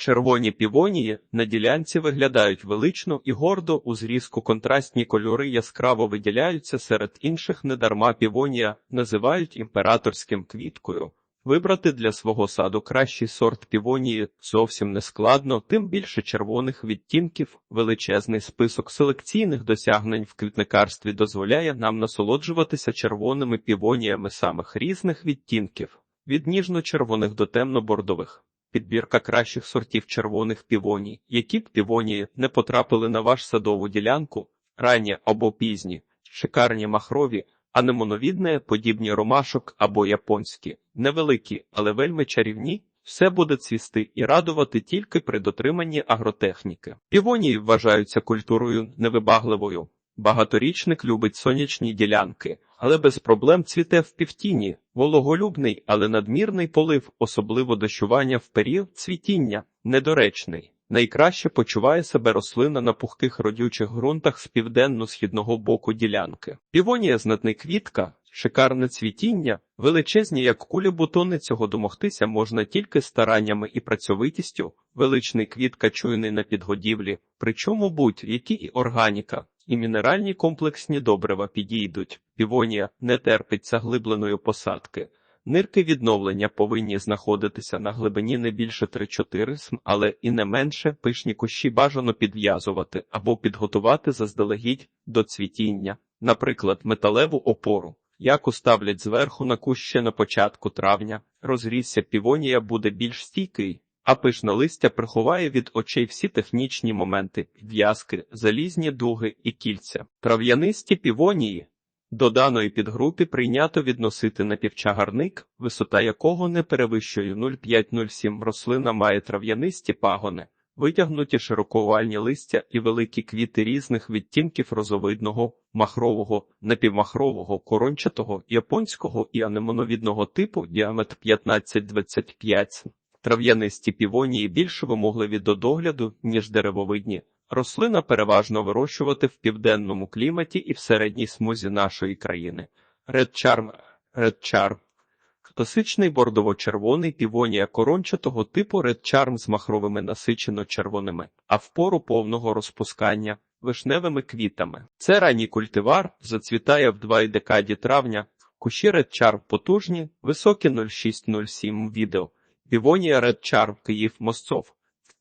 Червоні півонії на ділянці виглядають велично і гордо, у зрізку контрастні кольори яскраво виділяються серед інших недарма півонія називають імператорським квіткою. Вибрати для свого саду кращий сорт півонії зовсім не складно, тим більше червоних відтінків. Величезний список селекційних досягнень в квітникарстві дозволяє нам насолоджуватися червоними півоніями самих різних відтінків, від ніжно-червоних до темно-бордових. Підбірка кращих сортів червоних півоній, які б півонії не потрапили на ваш садову ділянку, ранні або пізні, шикарні махрові, а не моновідне, подібні ромашок або японські, невеликі, але вельми чарівні, все буде цвісти і радувати тільки при дотриманні агротехніки. Півонії вважаються культурою невибагливою. Багаторічник любить сонячні ділянки, але без проблем цвіте в півтіні, вологолюбний, але надмірний полив, особливо дощування в період цвітіння, недоречний. Найкраще почуває себе рослина на пухких родючих ґрунтах з південно-східного боку ділянки. Півонія знатний квітка, шикарне цвітіння, величезні, як кулі бутони, цього домогтися можна тільки стараннями і працьовитістю, величний квітка чуйний на підгодівлі, причому будь-які і органіка. І мінеральні комплексні добрива підійдуть. Півонія не терпить заглибленої посадки. Нирки відновлення повинні знаходитися на глибині не більше 3-4 см, але і не менше пишні кущі бажано підв'язувати або підготувати заздалегідь до цвітіння, наприклад, металеву опору. Яку ставлять зверху на кущ ще на початку травня, розрісся півонія буде більш стійкий, а пишне листя приховає від очей всі технічні моменти, підв'язки, залізні дуги і кільця. Трав'янисті півонії до даної підгрупи прийнято відносити напівчагарник, висота якого не перевищує 0,5-0,7 рослина має трав'янисті пагони, витягнуті широковальні листя і великі квіти різних відтінків розовидного, махрового, напівмахрового, корончатого, японського і анемоновідного типу діаметр 15-25 Трав'янисті півонії більш вимогливі до догляду, ніж деревовидні. Рослина переважно вирощувати в південному кліматі і в середній смузі нашої країни. Red Charm Класичний бордово-червоний півонія корончатого типу Charm з махровими насичено-червоними, а в пору повного розпускання вишневими квітами. Це ранній культивар, зацвітає в 2 декаді травня, кущі Charm потужні, високі 0607 відео. Півонія Charm Київ Мосцов.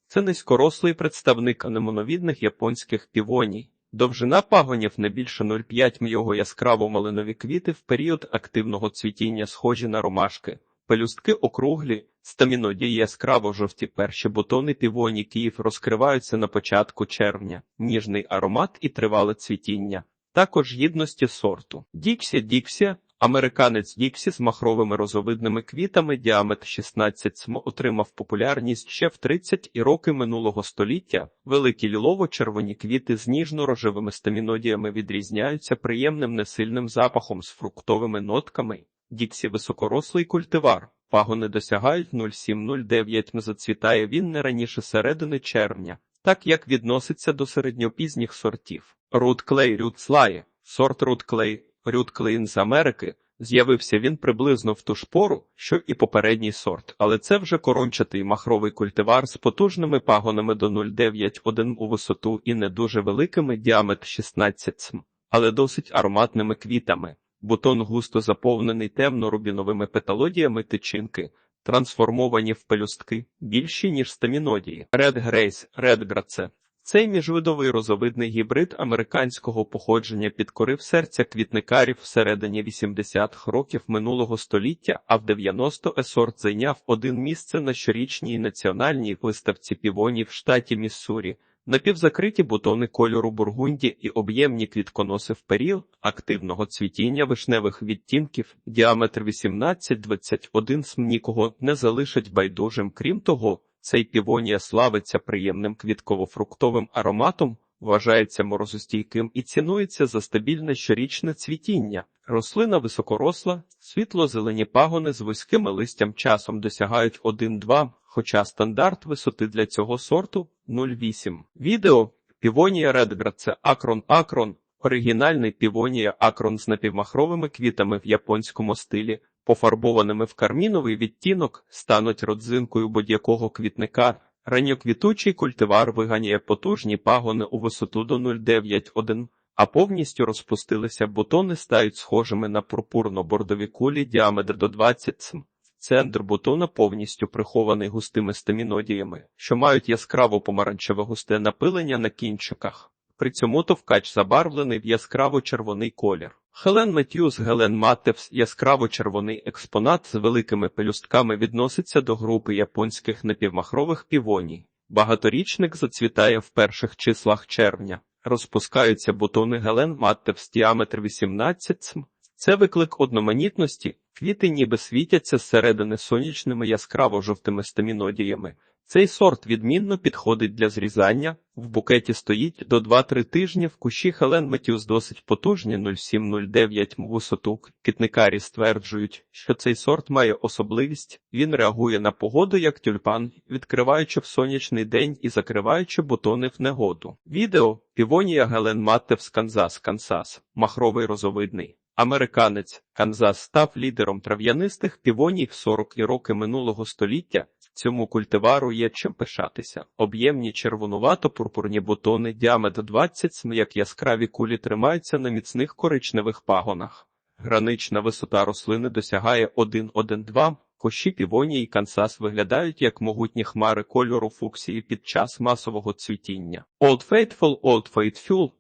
Це низькорослий представник анемоновідних японських півоній. Довжина пагонів не більше 0,5 м яскраво малинові квіти в період активного цвітіння схожі на ромашки. Пелюстки округлі, стаміноді яскраво жовті перші бутони півоні Київ розкриваються на початку червня, ніжний аромат і тривале цвітіння. Також гідності сорту. Діксі Діксі Американець Діксі з махровими розовидними квітами діаметр 16 см отримав популярність ще в 30 і роки минулого століття. Великі лілово-червоні квіти з ніжно-рожевими стамінодіями відрізняються приємним несильним запахом з фруктовими нотками. Діксі високорослий культивар. Пагони досягають 0,7-0,9 м. Зацвітає він не раніше середини червня, так як відноситься до середньопізніх сортів. Рут Клей Рют Слає, сорт Рут Клей Рюд Клейн з Америки. З'явився він приблизно в ту ж пору, що і попередній сорт, але це вже корончатий махровий культивар з потужними пагонами до 0,9-1 у висоту і не дуже великими діаметр 16 см, але досить ароматними квітами. Бутон густо заповнений темно-рубіновими петалодіями тичинки, трансформовані в пелюстки, більші, ніж стамінодії. Grace, Red Grace цей міжвидовий розовидний гібрид американського походження підкорив серця квітникарів всередині 80-х років минулого століття, а в 90 сорт зайняв один місце на щорічній національній виставці півонів в штаті Міссурі. Напівзакриті бутони кольору бургунді і об'ємні квітконоси в період активного цвітіння вишневих відтінків, діаметр 18-21 см нікого не залишить байдужим. Крім того, цей півонія славиться приємним квітково-фруктовим ароматом, вважається морозостійким і цінується за стабільне щорічне цвітіння. Рослина високоросла, світло-зелені пагони з вузьким листям часом досягають 1-2, хоча стандарт висоти для цього сорту 0,8. Відео Півонія Редгра це акрон акрон, оригінальний півонія акрон з напівмахровими квітами в японському стилі пофарбованими в карміновий відтінок, стануть родзинкою будь-якого квітника. Ранньоквітучий культивар виганяє потужні пагони у висоту до 0,91, а повністю розпустилися бутони стають схожими на пурпурно-бордові кулі діаметр до 20 см. Центр бутона повністю прихований густими стамінодіями, що мають яскраво помаранчеве густе напилення на кінчиках. При цьому товкач забарвлений в яскраво-червоний колір. Хелен Меттьюс Гелен Маттевс яскраво-червоний експонат з великими пелюстками відноситься до групи японських напівмахрових півоній. Багаторічник зацвітає в перших числах червня. Розпускаються бутони Гелен Маттевс діаметр 18 см. Це виклик одноманітності, квіти ніби світяться зсередини сонячними яскраво-жовтими стамінодіями. Цей сорт відмінно підходить для зрізання. В букеті стоїть до 2-3 тижні. В кущі Хелен Метюс досить потужні 0,7-0,9 м висоту. Кітникарі стверджують, що цей сорт має особливість. Він реагує на погоду як тюльпан, відкриваючи в сонячний день і закриваючи бутони в негоду. Відео Півонія Гелен Маттевс Канзас Канзас, махровий розовидний. Американець Канзас став лідером трав'янистих півоній в 40 роки минулого століття. Цьому культивару є чим пишатися. Об'ємні червонувато-пурпурні бутони діаметр 20 см, як яскраві кулі тримаються на міцних коричневих пагонах. Гранична висота рослини досягає 1,1-2 Кощі півонії і Кансас виглядають як могутні хмари кольору фуксії під час масового цвітіння. Old Faithful Old Faithful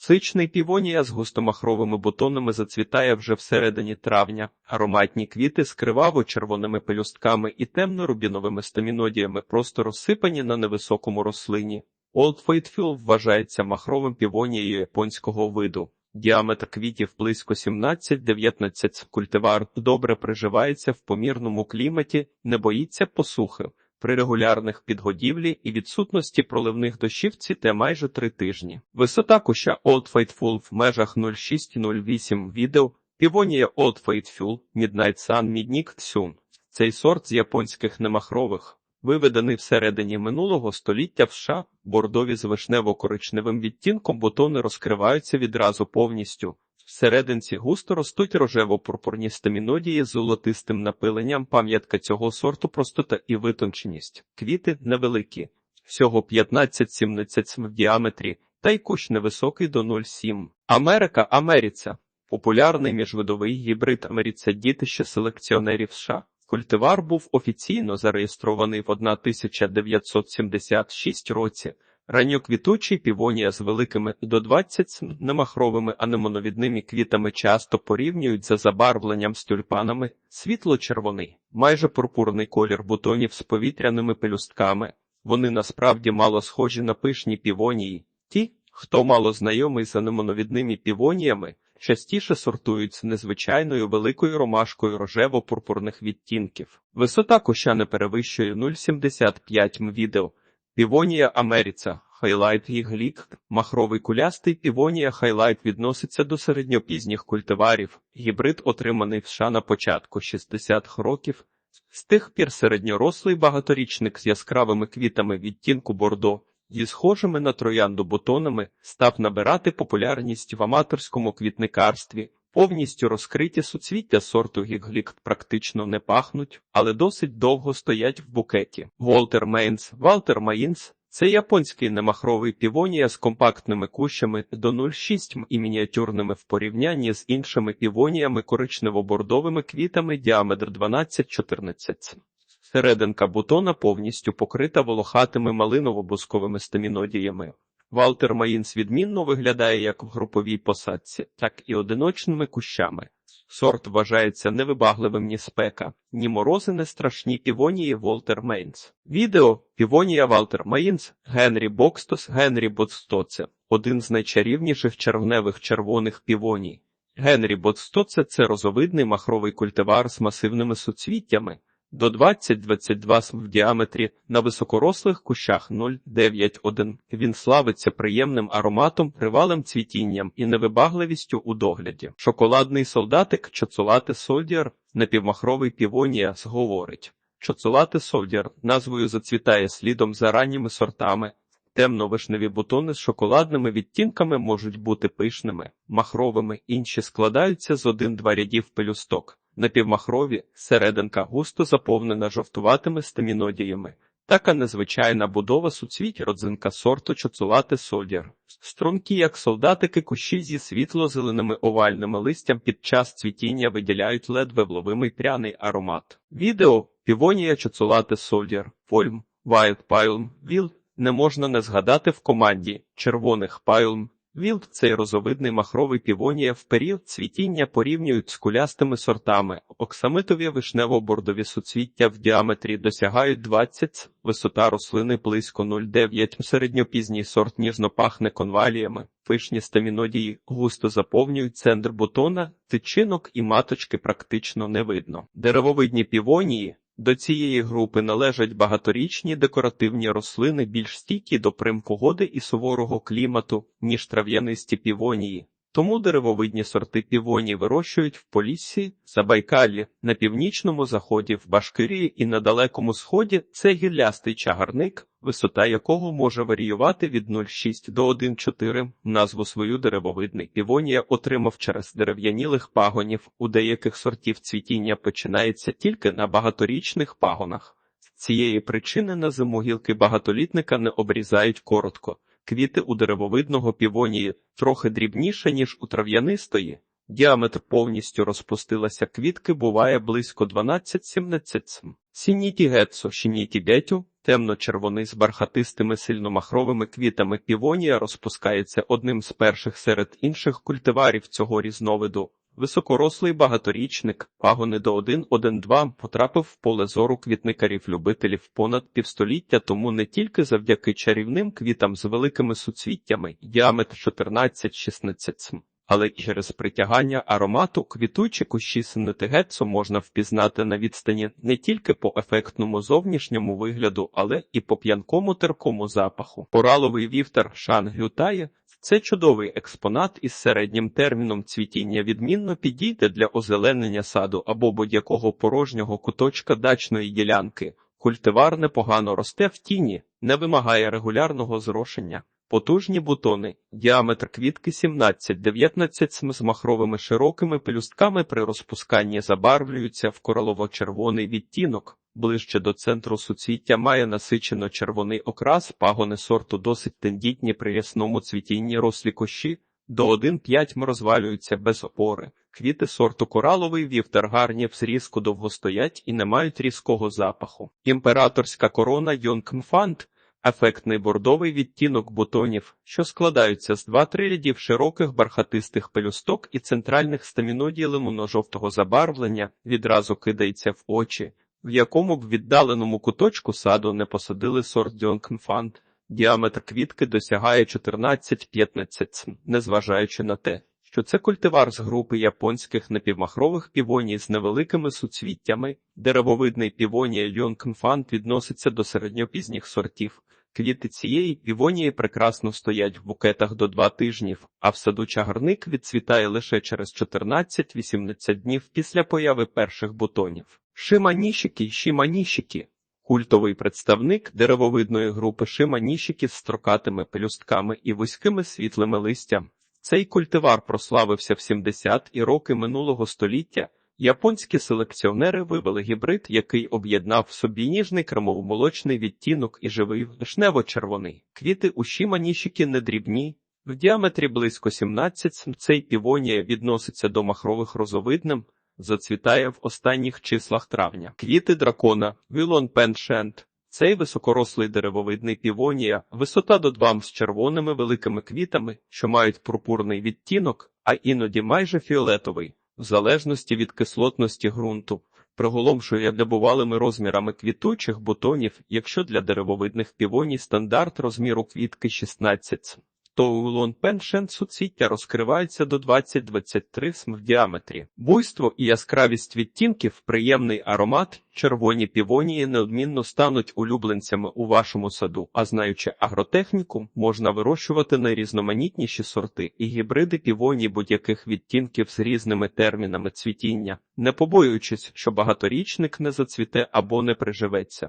Сичний півонія з густомахровими бутонами зацвітає вже всередині травня. Ароматні квіти з криваво-червоними пелюстками і темно-рубіновими стамінодіями просто розсипані на невисокому рослині. Old Faithful вважається махровим півонією японського виду. Діаметр квітів близько 17-19 культивар добре приживається в помірному кліматі, не боїться посухи. При регулярних підгодівлі і відсутності проливних дощів цвіте майже три тижні. Висота куща Old Faithful в межах 0,6-0,8 відео. Півонія Old Faithful Midnight Sun Midnight Sun. Цей сорт з японських немахрових, виведений всередині минулого століття в США, бордові з вишнево-коричневим відтінком бутони розкриваються відразу повністю. Всерединці густо ростуть рожево-пурпурні стамінодії з золотистим напиленням. Пам'ятка цього сорту простота і витонченість. Квіти невеликі, всього 15-17 см в діаметрі, та й кущ невисокий до 0,7. Америка Америця. Популярний міжвидовий гібрид Америця дітище селекціонерів США. Культивар був офіційно зареєстрований в 1976 році. Ранньоквітучий півонія з великими до 20 немахровими анемоновідними квітами часто порівнюють за забарвленням з тюльпанами, світло-червоний, майже пурпурний колір бутонів з повітряними пелюстками. Вони насправді мало схожі на пишні півонії. Ті, хто мало знайомий з анемоновідними півоніями, частіше сортують з незвичайною великою ромашкою рожево-пурпурних відтінків. Висота куща не перевищує 0,75 м відео. Півонія Америця, хайлайт гіглік, махровий кулястий півонія хайлайт відноситься до середньопізніх культиварів. Гібрид отриманий в США на початку 60-х років. З тих пір середньорослий багаторічник з яскравими квітами відтінку бордо зі схожими на троянду бутонами став набирати популярність в аматорському квітникарстві. Повністю розкриті суцвіття сорту гіглік практично не пахнуть, але досить довго стоять в букеті. Волтер Мейнс, Валтер Маїнс це японський немахровий півонія з компактними кущами до 0,6 м і мініатюрними в порівнянні з іншими півоніями коричнево-бордовими квітами діаметр 12-14 Серединка бутона повністю покрита волохатими малиново-бусковими стамінодіями. Валтер Маїнс відмінно виглядає як в груповій посадці, так і одиночними кущами. Сорт вважається невибагливим ні спека, ні морози не страшні півонії Волтер Мейнс. Відео Півонія Валтер Мейнс, Генрі Бокстос, Генрі Бостоце один з найчарівніших червневих червоних півоній. Генрі Бостоце це розовидний махровий культивар з масивними суцвіттями до 20-22 см в діаметрі на високорослих кущах 0,9,1. Він славиться приємним ароматом, тривалим цвітінням і невибагливістю у догляді. Шоколадний солдатик Чоцолати Солдіар, напівмахровий півоніас, говорить. Чоцолати Солдіар назвою зацвітає слідом за ранніми сортами. Темно-вишневі бутони з шоколадними відтінками можуть бути пишними, махровими, інші складаються з один-два рядів пелюсток. Напівмахрові серединка густо заповнена жовтуватими стамінодіями. Така незвичайна будова суцвіть родзинка сорту чоцулати содір. Стрункі, як солдатики, кущі зі світло-зеленими овальними листям під час цвітіння виділяють ледве вловимий пряний аромат. Відео Півонія чоцулати содір, Польм, Wild Palm, Wild не можна не згадати в команді червоних Palm. Вілд цей розовидний махровий півонія в період цвітіння порівнюють з кулястими сортами. Оксамитові вишнево-бордові суцвіття в діаметрі досягають 20 висота рослини близько 0,9 середньопізній сорт ніжно пахне конваліями. Пишні стамінодії густо заповнюють центр бутона, тичинок і маточки практично не видно. Деревовидні півонії до цієї групи належать багаторічні декоративні рослини, більш стійкі до прим погоди і суворого клімату, ніж трав'янисті півонії. Тому деревовидні сорти півоні вирощують в Поліссі, Забайкалі, на північному заході, в Башкирії і на далекому сході це гіллястий чагарник, висота якого може варіювати від 0,6 до 1,4. Назву свою деревовидний півонія отримав через дерев'янілих пагонів. У деяких сортів цвітіння починається тільки на багаторічних пагонах. З цієї причини на зиму гілки багатолітника не обрізають коротко. Квіти у деревовидного півонії трохи дрібніше, ніж у трав'янистої. Діаметр повністю розпустилася квітки буває близько 12-17 см. Сініті гетсо, шініті бетю, темно-червоний з бархатистими сильномахровими квітами півонія розпускається одним з перших серед інших культиварів цього різновиду. Високорослий багаторічник, пагони до 1-1-2 потрапив в поле зору квітникарів-любителів понад півстоліття тому не тільки завдяки чарівним квітам з великими суцвіттями, діаметр 14-16 см, але через притягання аромату квітучі кущі синетигецу можна впізнати на відстані не тільки по ефектному зовнішньому вигляду, але і по п'янкому теркому запаху. Кораловий вівтар Шан Гютає це чудовий експонат із середнім терміном цвітіння відмінно підійде для озеленення саду або будь-якого порожнього куточка дачної ділянки. Культивар непогано росте в тіні, не вимагає регулярного зрошення. Потужні бутони, діаметр квітки 17-19 см з махровими широкими пелюстками при розпусканні забарвлюються в коралово-червоний відтінок. Ближче до центру суцвіття має насичено червоний окрас, пагони сорту досить тендітні при ясному цвітінні рослі кощі, до 1,5 розвалюються без опори. Квіти сорту кораловий вівтар гарні в зрізку довго стоять і не мають різкого запаху. Імператорська корона Йонкмфант ефектний бордовий відтінок бутонів, що складаються з два-три рядів широких бархатистих пелюсток і центральних стамінодій лимонно-жовтого забарвлення, відразу кидається в очі, в якому б віддаленому куточку саду не посадили сорт Дьонкнфант. Діаметр квітки досягає 14-15 см, незважаючи на те, що це культивар з групи японських напівмахрових півоній з невеликими суцвіттями. Деревовидний півонія Йонкнфант відноситься до середньопізніх сортів. Квіти цієї півонії прекрасно стоять в букетах до два тижнів, а в саду чагарник відцвітає лише через 14-18 днів після появи перших бутонів. Шиманішики, шиманішики – культовий представник деревовидної групи шиманішики з строкатими пелюстками і вузькими світлими листям. Цей культивар прославився в 70 і роки минулого століття. Японські селекціонери вивели гібрид, який об'єднав в собі ніжний кремово-молочний відтінок і живий вишнево-червоний. Квіти у шіманішіки недрібні, в діаметрі близько 17 см. Цей півонія відноситься до махрових розовидним, зацвітає в останніх числах травня. Квіти дракона, вілон пеншент. Цей високорослий деревовидний півонія, висота до 2 м з червоними великими квітами, що мають пурпурний відтінок, а іноді майже фіолетовий в залежності від кислотності ґрунту, приголомшує небувалими розмірами квітучих бутонів, якщо для деревовидних півоній стандарт розміру квітки 16 то улон пеншен суцвіття розкривається до 20-23 см в діаметрі. Буйство і яскравість відтінків, приємний аромат, червоні півонії неодмінно стануть улюбленцями у вашому саду, а знаючи агротехніку, можна вирощувати найрізноманітніші сорти і гібриди півоній будь-яких відтінків з різними термінами цвітіння, не побоюючись, що багаторічник не зацвіте або не приживеться.